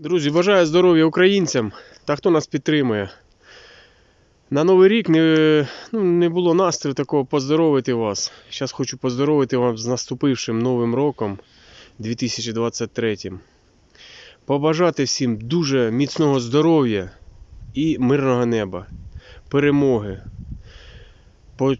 Друзі, бажаю здоров'я українцям та хто нас підтримує. На Новий рік не, ну, не було настрою такого поздоровити вас. Зараз хочу поздоровити вам з наступившим Новим роком 2023. Побажати всім дуже міцного здоров'я і мирного неба, перемоги. Бо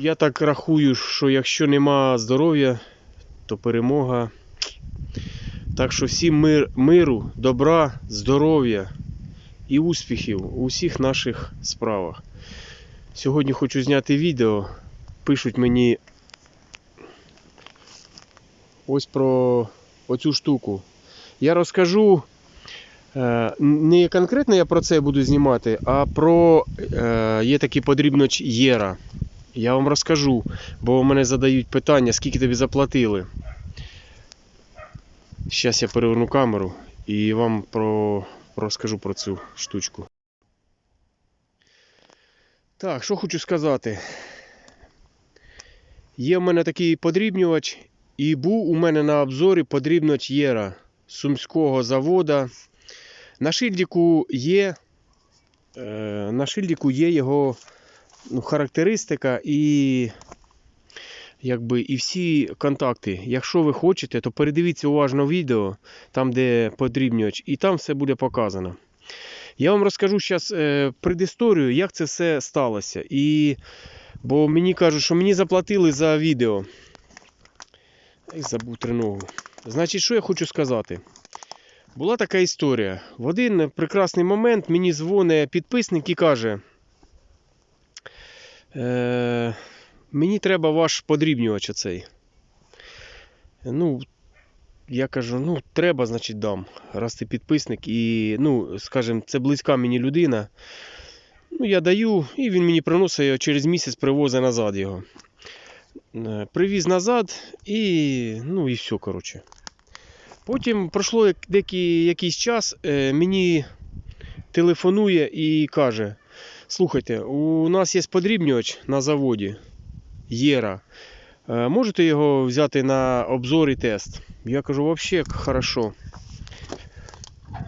я так рахую, що якщо нема здоров'я, то перемога. Так що всім мир, миру, добра, здоров'я і успіхів у всіх наших справах. Сьогодні хочу зняти відео. Пишуть мені ось про оцю штуку. Я розкажу. е, Не конкретно я про це буду знімати, а про е, є такий подрібноч Єра. Я вам розкажу, бо мене задають питання, скільки тобі заплатили. Зараз я переверну камеру і вам про... розкажу про цю штучку. Так, що хочу сказати. Є в мене такий подрібнювач, і був у мене на обзорі подрібноч Єра сумського завода. На шильдику є, е, на шильдику є його ну, характеристика і якби і всі контакти. Якщо ви хочете, то передивіться уважно відео, там де подрібнювач, і там все буде показано. Я вам розкажу зараз е, предісторію, як це все сталося. І, бо мені кажуть, що мені заплатили за відео. Ай, забув триногу. Значить, що я хочу сказати? Була така історія. В один прекрасний момент мені дзвонить підписник і каже. Е, Мені треба ваш подрібнювач оцей. Ну, я кажу, ну, треба, значить, дам. Раз ти підписник і, ну, скажімо, це близька мені людина. Ну, я даю, і він мені приносить його через місяць привозить назад його. Е, Привіз назад і, ну, і все, коротше. Потім пройшло деякий якийсь час, е, мені телефонує і каже: Слухайте, у нас є подрібнювач на заводі. Єра. Е, Можете його взяти на обзор і тест? Я кажу, взагалі хорошо.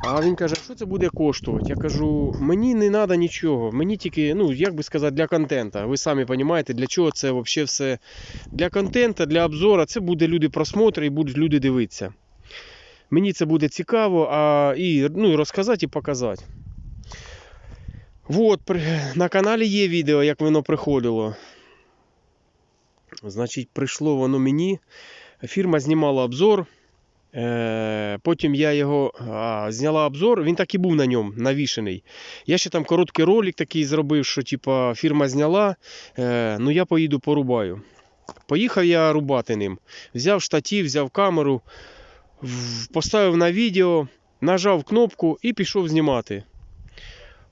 А він каже, що це буде коштувати? Я кажу, мені не треба нічого. Мені тільки, ну, як би сказати, для контента. Ви самі розумієте, для чого це взагалі все. Для контента, для обзору, це буде люди просмотри і будуть люди дивитися. Мені це буде цікаво, а і, ну, і розказати і показати. Вот, на каналі є відео, як воно приходило. Значить, прийшло воно мені. Фірма знімала обзор. Е, потім я його а, зняла обзор, він так і був на ньому навішений. Я ще там короткий ролик такий зробив, що типа, фірма зняла, е, ну я поїду порубаю. Поїхав я рубати ним. Взяв штатив, взяв камеру, поставив на відео, нажав кнопку і пішов знімати.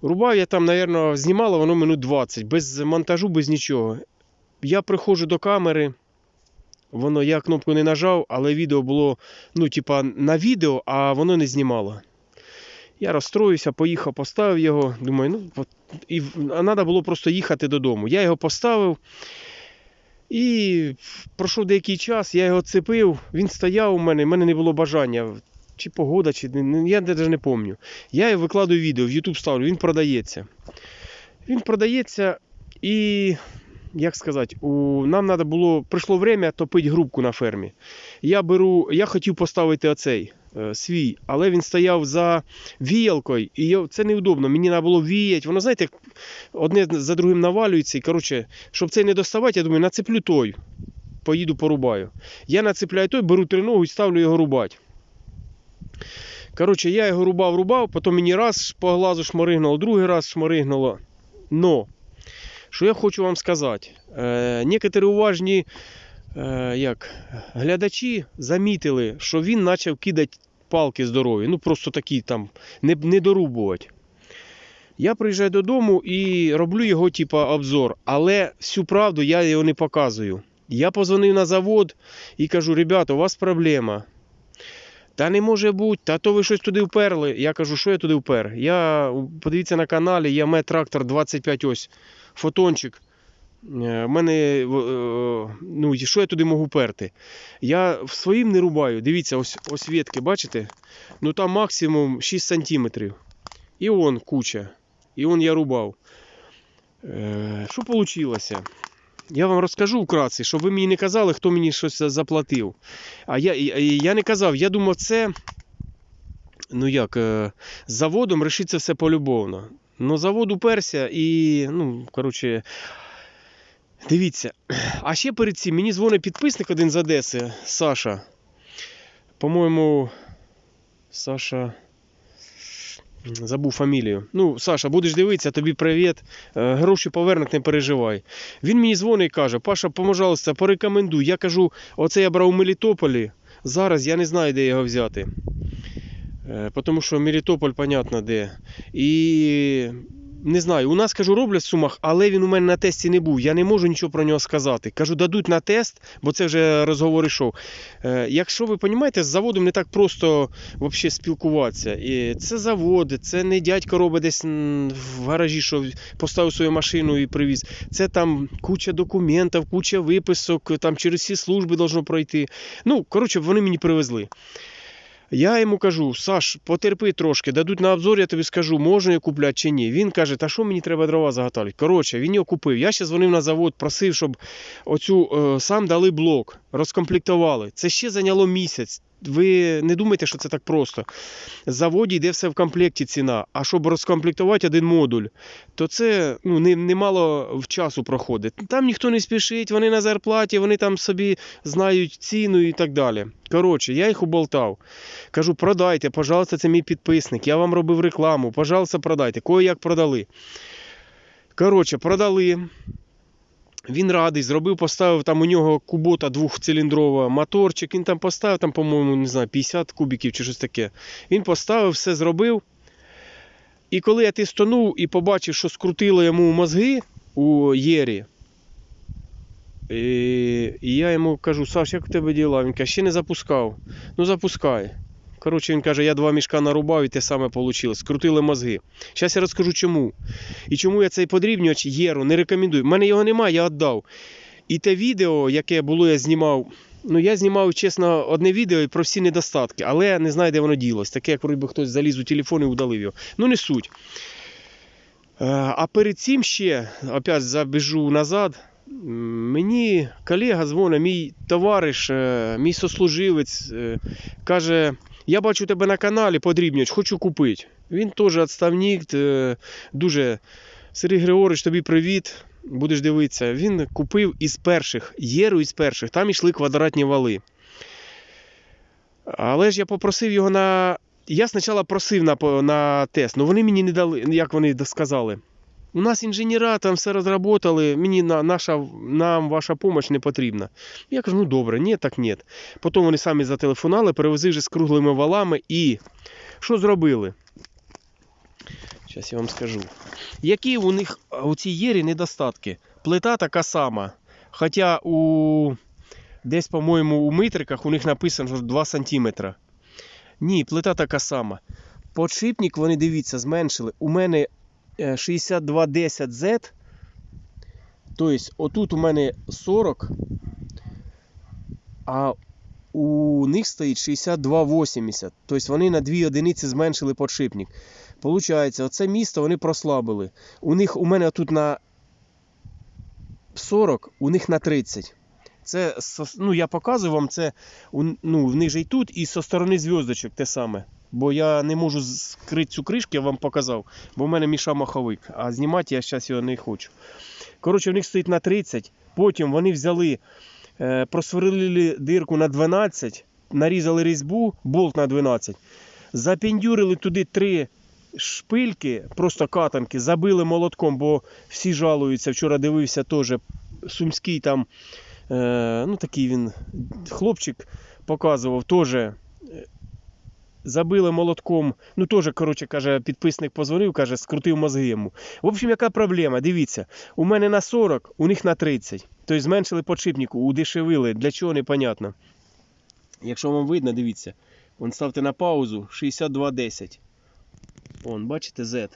Рубав я там, мабуть, знімало воно минут 20, без монтажу, без нічого. Я приходжу до камери. Воно я кнопку не нажав, але відео було, ну, типа, на відео, а воно не знімало. Я розстроївся, поїхав, поставив його. Думаю, ну, і треба було просто їхати додому. Я його поставив. І пройшов деякий час, я його цепив, він стояв у мене, в мене не було бажання. Чи погода, чи я навіть не пам'ятаю. Я його викладаю відео, в YouTube ставлю, він продається. Він продається і як сказати, у, нам треба було, прийшло время топити грубку на фермі. Я беру, я хотів поставити оцей е, свій, але він стояв за віялкою, і я, це неудобно. Мені треба було віяти. Воно, знаєте, одне за другим навалюється. І, коротше, щоб цей не доставати, я думаю, нацеплю той. Поїду порубаю. Я нацепляю той, беру триногу і ставлю його рубати. Коротше, я його рубав, рубав, потім мені раз по глазу шмаригнуло, другий раз шмаригнуло. Но що я хочу вам сказати? Е, некоторі уважні е, як, глядачі замітили, що він почав кидати палки здорові. Ну просто такі там, не, не дорубувати. Я приїжджаю додому і роблю його, типа, обзор. Але всю правду я його не показую. Я позвонив на завод і кажу: ребята, у вас проблема. Та не може бути, та то ви щось туди вперли. Я кажу, що я туди впер? Я подивіться на каналі, я трактор 25 ось фотончик. в мене, е, ну, що я туди можу перти? Я в своїм не рубаю. Дивіться, ось, ось ветки, бачите? Ну там максимум 6 сантиметрів. І он куча. І он я рубав. Е, що вийшло? Я вам розкажу вкратце, щоб ви мені не казали, хто мені щось заплатив. А я, я не казав, я думав, це. Ну як, е, з заводом рішиться все полюбовно. Ну, завод уперся і, ну, коротше, дивіться. А ще перед цим мені дзвонить підписник один з Одеси, Саша. По-моєму, Саша. Забув фамілію. Ну, Саша, будеш дивитися, тобі привіт. Е, Гроші повернуть, не переживай. Він мені дзвонить і каже: Паша, пожалуйста, порекомендуй. Я кажу, оце я брав у Мелітополі. Зараз я не знаю, де його взяти. Е, Тому що Мелітополь, понятно, де. І не знаю, у нас кажу, роблять в сумах, але він у мене на тесті не був. Я не можу нічого про нього сказати. Кажу, дадуть на тест, бо це вже розговор ішов. Е, Якщо ви розумієте, з заводом не так просто взагалі спілкуватися. І це завод, це не дядько робить десь в гаражі, що поставив свою машину і привіз. Це там куча документів, куча виписок, там через всі служби должно пройти. Ну, коротше, вони мені привезли. Я йому кажу, Саш, потерпи трошки, дадуть на обзор, я тобі скажу, можна я купляти чи ні. Він каже, та що мені треба дрова заготовити? Коротше, він його купив. Я ще дзвонив на завод, просив, щоб оцю е, сам дали блок, розкомплектували. Це ще зайняло місяць. Ви не думайте, що це так просто. З заводі йде все в комплекті ціна. А щоб розкомплектувати один модуль, то це ну, не- немало в часу проходить. Там ніхто не спішить, вони на зарплаті, вони там собі знають ціну і так далі. Коротше, я їх уболтав. Кажу, продайте, пожалуйста, це мій підписник. Я вам робив рекламу, пожалуйста, продайте. Кого як продали. Коротше, продали. Він радий, зробив, поставив там у нього кубота двохциліндрова моторчик. Він там поставив, там, по-моєму, не знаю, 50 кубиків чи щось таке. Він поставив, все зробив. І коли я тистанув і побачив, що скрутило йому мозги у Єрі, і, і я йому кажу, Саш, як у тебе діла? Він каже, ще не запускав. Ну запускай. Коротше, він каже, я два мішка нарубав і те саме вийшло. Скрутили мозги. Зараз я розкажу чому. І чому я цей подрібнювач Єру не рекомендую. У мене його немає, я віддав. І те відео, яке було, я знімав. Ну, я знімав, чесно, одне відео про всі недостатки, але не знаю, де воно ділось. Таке, як вроде би хтось заліз у телефон і удалив його. Ну, не суть. Е, А перед цим ще, опять забіжу назад, мені колега дзвонить, мій товариш, е, мій сослуживець, е, каже, я бачу тебе на каналі, подрібнювач, хочу купити. Він теж відставник, е, дуже. Сергій Григорович, тобі привіт. Будеш дивитися. Він купив із перших, єру із перших, там йшли квадратні вали. Але ж я попросив його на. Я спочатку просив на, на тест, але вони мені не дали, як вони сказали. У нас інженера там все розробили, мені на, наша, нам ваша допомога не потрібна. Я кажу, ну добре, ні, так ні. Потім вони самі зателефонували, перевезли вже з круглими валами і що зробили? Зараз я вам скажу. Які у них у цій єрі недостатки? Плита така сама. Хоча у десь, по-моєму, у митриках у них написано, що 2 см. Ні, плита така сама. Подшипник, вони дивіться, зменшили. У мене 6210Z. Тобто, отут у мене 40, а у них стоїть 6280. Тобто вони на 2 одиниці зменшили подшипник. Получається, оце місто вони прослабили. У них у мене тут на 40, у них на 30. Це ну, я показую вам це ну, в них же і тут, і со сторони зв'язочок те саме. Бо я не можу скрити цю кришку, я вам показав, бо в мене міша маховик, а знімати я зараз його не хочу. Коротше, в них стоїть на 30, потім вони взяли, е, просверлили дирку на 12, нарізали різьбу, болт на 12, запендюрили туди три шпильки, просто катанки, забили молотком, бо всі жалуються. Вчора дивився теж сумський там, е, ну такий він хлопчик показував теж. Забили молотком, ну теж, коротше, каже, підписник позвонив, каже, скрутив мозги йому. В общем, яка проблема? Дивіться, у мене на 40, у них на 30. Тобто зменшили подшипнику, удешевили. Для чого непонятно. Якщо вам видно, дивіться. Вон ставте на паузу 6210. Вон, бачите, Z.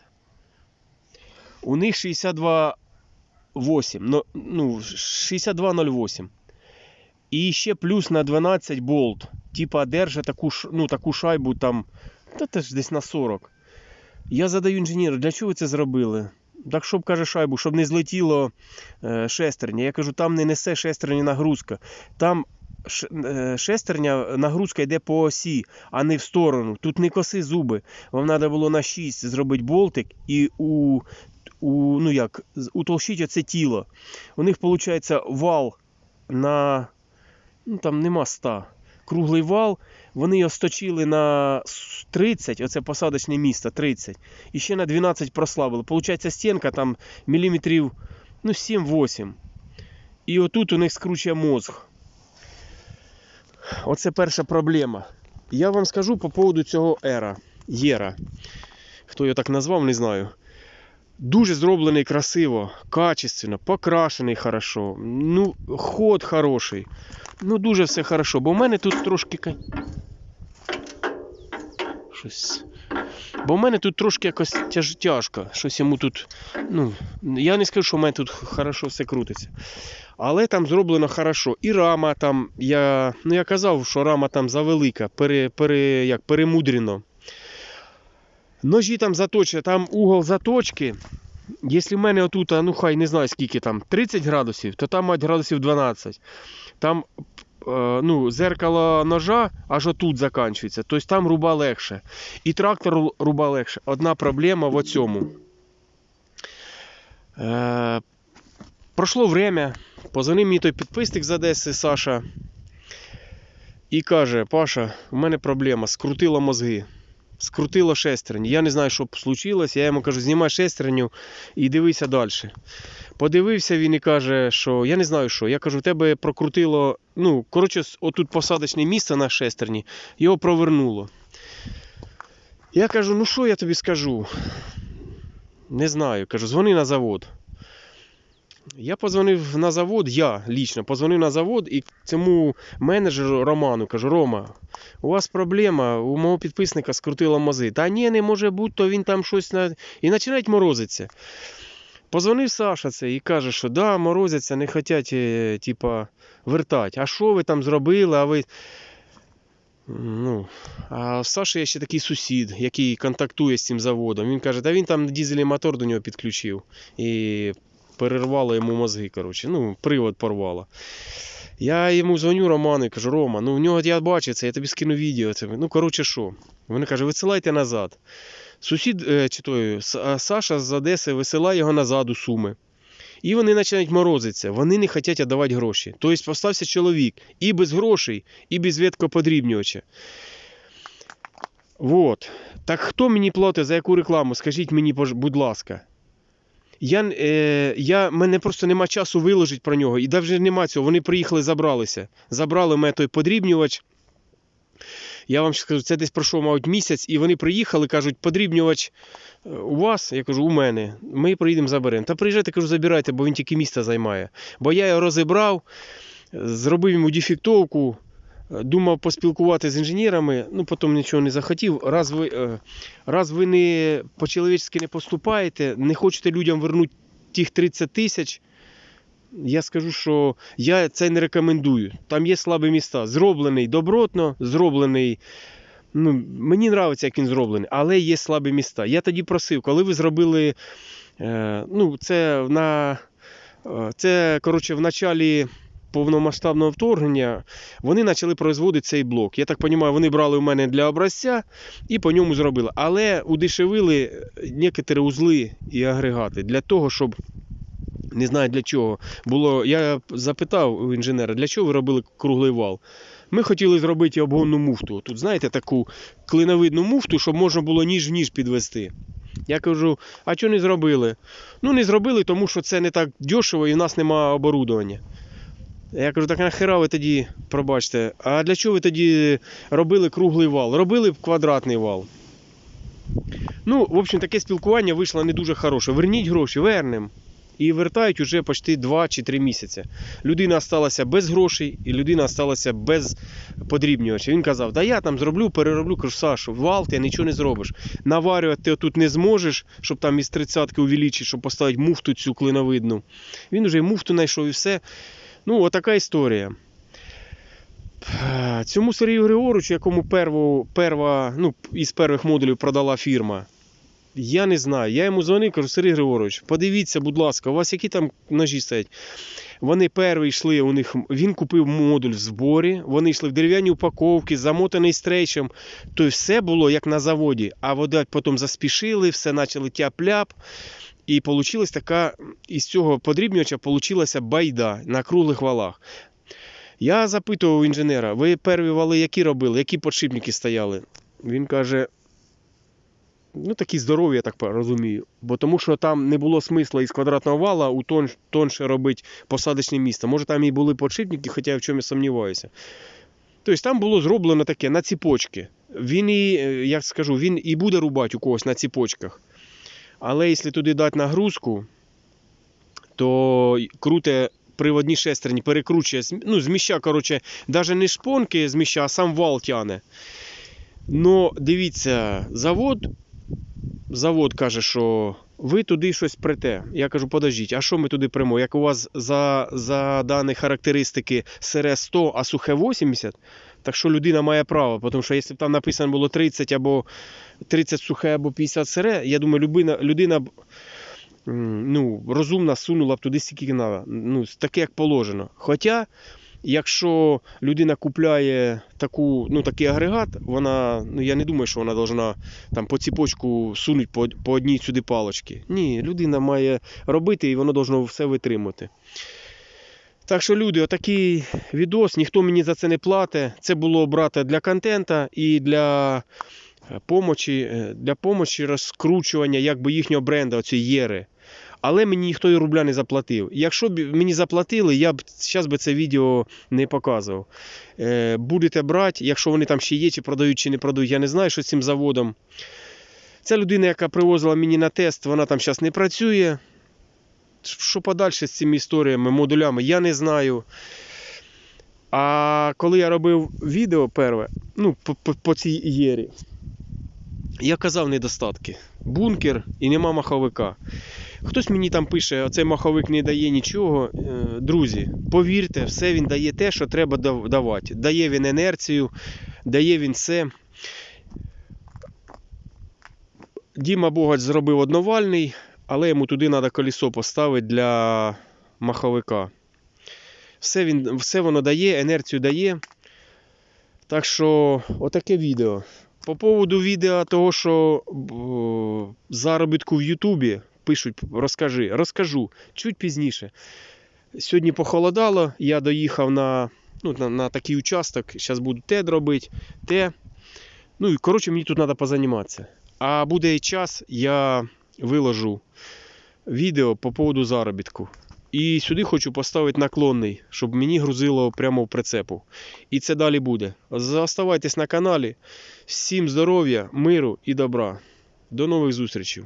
У них 62 8. Ну, ну, 6208. І ще плюс на 12 болт. Типа держа таку, ну, таку шайбу там. Та теж десь на 40. Я задаю інженеру, для чого ви це зробили? Так щоб каже шайбу, щоб не злетіло е, шестерня. Я кажу, там не несе шестерня нагрузка. Там е, шестерня нагрузка йде по осі, а не в сторону. Тут не коси зуби. Вам треба було на 6 зробити болтик і у, у ну як, утолщити оце тіло. У них виходить вал на. Ну там нема 100. Круглий вал. Вони його сточили на 30, оце посадочне місце 30. І ще на 12 прослабили. Получається стінка там міліметрів ну, 7-8. І отут у них скручує мозг. Оце перша проблема. Я вам скажу по поводу цього ера. Єра. Хто його так назвав, не знаю. Дуже зроблений красиво, качественно, покрашений хорошо. Ну, ход хороший. Ну, дуже все хорошо. Бо в мене тут трошки. Щось. Бо в мене тут трошки якось тяж, тяжко. Щось йому тут. Ну, я не скажу, що в мене тут хорошо все крутиться. Але там зроблено хорошо. І рама там, я, ну я казав, що рама там завелика, пере, пере, як, перемудрено. Ножі там заточені, там угол заточки. Якщо в мене отут, ну хай не знаю скільки там, 30 градусів, то там мать градусів 12. Там е, ну, зеркало ножа аж отут закінчується. Тобто там руба легше. І трактор руба легше. Одна проблема в цьому. Е, пройшло время. Позвонив мені той підписник з Одеси Саша. І каже: Паша, у мене проблема, скрутило мозги. Скрутило шестерню. Я не знаю, що случилось. Я йому кажу, знімай шестерню і дивися далі. Подивився він і каже, що я не знаю що. Я кажу, в тебе прокрутило. Ну, коротше, отут посадочне місце на шестерні, його провернуло. Я кажу, ну що я тобі скажу? Не знаю. Кажу, дзвони на завод. Я позвонив на завод, я лічно позвонив на завод і цьому менеджеру Роману кажу: Рома, у вас проблема, у мого підписника скрутило мози. Та ні, не може бути, то він там щось на. І починають морозитися. Позвонив Саша це і каже, що да, морозяться, не хочуть, е, типа, вертати. А що ви там зробили? А ви. Ну, а в Саші є ще такий сусід, який контактує з цим заводом. Він каже, та він там дизельний мотор до нього підключив. І перервало йому мозги, коротше. Ну, привод порвало. Я йому дзвоню Роману і кажу, Рома, ну в нього я бачив це, я тобі скину відео. Це, ну, коротше, що? Вони каже, висилайте назад. Сусід, е, чи той, Саша з Одеси висилає його назад у Суми. І вони починають морозитися, вони не хочуть віддавати гроші. Тобто постався чоловік і без грошей, і без веткоподрібнювача. Вот. Так хто мені платить за яку рекламу? Скажіть мені, будь ласка. Я, е, я, мене просто нема часу виложити про нього. І навіть нема цього. Вони приїхали, забралися. Забрали мене той подрібнювач. Я вам скажу, це десь пройшов, мабуть, місяць, і вони приїхали, кажуть, подрібнювач е, у вас? Я кажу, у мене. Ми приїдемо заберемо. Та приїжджайте, кажу, забирайте, бо він тільки місце займає. Бо я його розібрав, зробив йому дефектовку, думав поспілкуватися з інженерами, ну потім нічого не захотів. Раз ви, е, раз ви не по-чоловічськи не поступаєте, не хочете людям вернути тих 30 тисяч. Я скажу, що я це не рекомендую. Там є слабі міста. Зроблений добротно, зроблений. Ну, мені подобається, як він зроблений, але є слабі міста. Я тоді просив, коли ви зробили. Е, ну, це на. е, Це, коротше, в началі повномасштабного вторгнення вони почали производити цей блок. Я так розумію, вони брали у мене для образця і по ньому зробили. Але удешевили некоторі узли і агрегати для того, щоб. Не знаю для чого. Було, я запитав у інженера, для чого ви робили круглий вал. Ми хотіли зробити обгонну муфту. Тут, знаєте, таку клиновидну муфту, щоб можна було ніж в ніж підвести. Я кажу, а чого не зробили? Ну, не зробили, тому що це не так дешево і в нас немає оборудовання. Я кажу, так нахера ви тоді, пробачте, а для чого ви тоді робили круглий вал? Робили б квадратний вал. Ну, в общем, таке спілкування вийшло не дуже хороше. Верніть гроші, вернем. І вертають уже почти 2 чи 3 місяці. Людина залишилася без грошей, і людина залишилася без подрібнювача. Він казав, да я там зроблю, перероблю. Кажу, Сашу, вал ти нічого не зробиш. Наварювати ти тут не зможеш, щоб там із 30-ки увеличити, щоб поставити муфту цю клиновидну. Він вже і муфту знайшов і все. Ну, отака історія. Цьому Сергію Григоровичу, якому перву, перва, ну, із перших модулів продала фірма, я не знаю. Я йому дзвонив, кажу, Сергій Григорович, подивіться, будь ласка, у вас які там ножі стоять? Вони перші йшли, у них, він купив модуль в зборі, вони йшли в дерев'яні упаковки, замотаний стрейчем. То все було як на заводі. А вода потім заспішили, все почали тяп-ляп. І вийшла така, із цього подрібнювача получилася байда на круглих валах. Я запитував інженера, ви перві вали які робили, які подшипники стояли? Він каже, ну такі здорові, я так розумію. Бо тому що там не було смисла із квадратного вала у тон, тонше робити посадочне місце. Може там і були подшипники, хоча я в чомусь сумніваюся. Тобто там було зроблено таке на ціпочки. Він і, е, як скажу, він і буде рубати у когось на ціпочках. Але якщо туди дати нагрузку, то круте приводні шестерні, перекручує, ну, зміща, коротше, навіть не шпонки зміща, а сам вал тяне. Ну, дивіться, завод, завод каже, що ви туди щось прете. Я кажу, подождіть, а що ми туди премо? Як у вас за, за дані характеристики сире 100, а сухе 80, так що людина має право, тому що якщо б там написано було 30 або 30 сухе або 50 сире, я думаю, людина, людина ну, розумна сунула б туди стільки треба. Ну, таке як положено. Хоча, якщо людина купляє таку, ну, такий агрегат, вона, ну, я не думаю, що вона должна там по ціпочку сунути по, по одній сюди палочки. Ні, людина має робити і воно должно все витримати. Так що, люди, отакий відос, ніхто мені за це не платить. Це було брати для контента і для помочі, е, для помочі розкручування якби їхнього бренду, оцієї Єри. Але мені ніхто і рубля не заплатив. Якщо б мені заплатили, я б зараз би це відео не показував. Е, будете брати, якщо вони там ще є, чи продають, чи не продають, я не знаю, що з цим заводом. Ця людина, яка привозила мені на тест, вона там зараз не працює. Що подальше з цими історіями, модулями, я не знаю. А коли я робив відео перше, ну, по, по, по цій єрі, я казав недостатки. Бункер і нема маховика. Хтось мені там пише, оцей маховик не дає нічого. Е, Друзі, повірте, все він дає те, що треба давати. Дає він інерцію, дає він все. Діма Богач зробив одновальний, але йому туди треба колесо поставити для маховика. Все, він, все воно дає, інерцію дає. Так що, отаке відео. По поводу відео того, що б, заробітку в Ютубі пишуть, розкажи. Розкажу чуть пізніше. Сьогодні похолодало, я доїхав на, ну, на, на такий участок. Зараз буду те робити, те. Ну і коротше, мені тут треба позаніматися. А буде час, я виложу відео по поводу заробітку. І сюди хочу поставити наклонний, щоб мені грузило прямо в прицепу. І це далі буде. Заставайтесь на каналі. Всім здоров'я, миру і добра. До нових зустрічей.